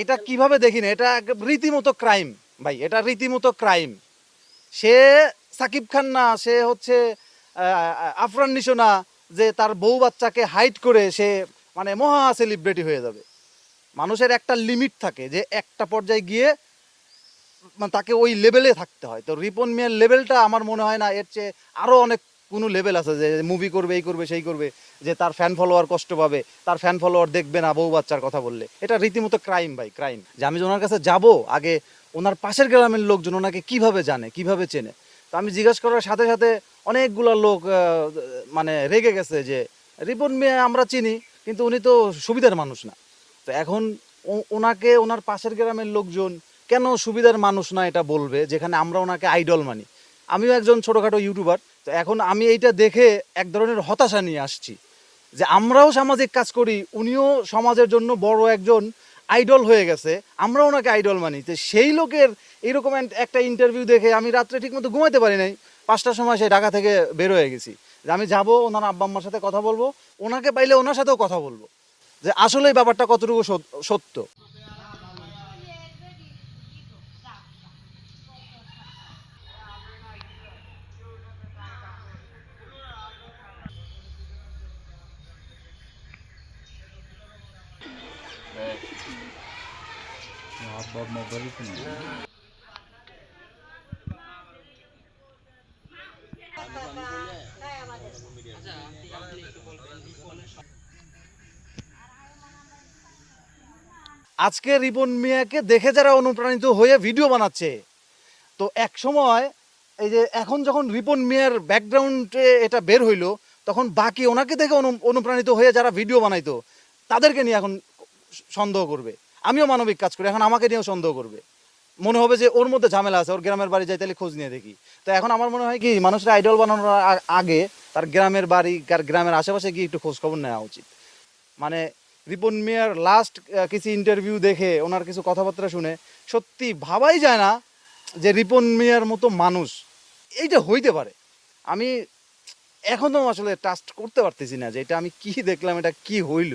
এটা কীভাবে দেখি না এটা রীতিমতো ক্রাইম ভাই। এটা রীতিমতো ক্রাইম সে সাকিব খান না, সে হচ্ছে আফরান নিশো না, যে তার বউ বাচ্চাকে হাইট করে সে মানে মহা সেলিব্রিটি হয়ে যাবে। মানুষের একটা লিমিট থাকে যে একটা পর্যায়ে গিয়ে মানে তাকে ওই লেভেলে থাকতে হয়। তো রিপন মিয়ার লেভেলটা আমার মনে হয় না, এর চেয়ে আরও অনেক কোনো লেভেল আছে যে মুভি করবে, এই করবে, সেই করবে, যে তার ফ্যান ফলোয়ার কষ্ট পাবে, তার ফ্যান ফলোয়ার দেখবে না, বউ বাচ্চার কথা বললে। এটা রীতিমতো ক্রাইম ভাই ক্রাইম যে আমি ওনার কাছে যাব, আগে ওনার পাশের গ্রামের লোকজন ওনাকে কীভাবে জানে, কীভাবে চেনে? তো আমি জিজ্ঞেস করার সাথে সাথে অনেকগুলো লোক মানে রেগে গেছে যে, রিপন মিয়া, আমরা চিনি, কিন্তু উনি তো সুবিধার মানুষ না। তো এখন ওনাকে, ওনার পাশের গ্রামের লোকজন কেন সুবিধার মানুষ না এটা বলবে, যেখানে আমরা ওনাকে আইডল মানি? আমিও একজন ছোটোখাটো ইউটিউবার তো এখন আমি এইটা দেখে এক ধরনের হতাশা নিয়ে আসছি যে আমরাও সামাজিক কাজ করি, উনিও সমাজের জন্য বড় একজন আইডল হয়ে গেছে আমরা ওনাকে আইডল মানি। তো সেই লোকের এইরকম এক- একটা ইন্টারভিউ দেখে আমি রাত্রে ঠিকমতো ঘুমাতে পারি নাই। পাঁচটার সময় সেই ঢাকা থেকে বের হয়ে গেছি। যে আমি যাব, ওনার আব্বা আম্মার সাথে কথা বলব, ওনাকে পাইলে ওনার সাথেও কথা বলব। যে আসলে ব্যাপারটা কতটুকু সত- সত্য? আজকে রিপন মিয়াকে দেখে যারা অনুপ্রাণিত হয়ে ভিডিও বানাচ্ছে, তো এক সময় এই যে এখন যখন রিপন মিয়ার ব্যাকগ্রাউন্ডে এটা বের হইল, তখন বাকি ওনাকে দেখে অনু- অনুপ্রাণিত হয়ে যারা ভিডিও বানাইতো, তাদেরকে নিয়ে এখন সন্দেহ করবে। আমিও মানবিক কাজ করি, এখন আমাকে নিয়েও সন্দেহ করবে। মনে হবে যে ওর মধ্যে ঝামেলা আছে, ওর গ্রামের বাড়ি যাই তাহলে খোঁজ নিয়ে দেখি। তো এখন আমার মনে হয় কি, মানুষের আইডল বানানোর আগে তার গ্রামের বাড়ি, তার গ্রামের আশেপাশে গিয়ে একটু খোঁজ খবর নেওয়া উচিত। মানে রিপন মিয়ার লাস্ট কিছু ইন্টারভিউ দেখে ওনার কিছু কথাবার্তা শুনে সত্যি ভাবাই যায় না যে রিপন মিয়ার মতো মানুষ। এইটা হইতে পারে। আমি এখনও আসলে ট্রাস্ট করতে পারতেছি না যে এটা আমি কি দেখলাম, এটা কি হইল।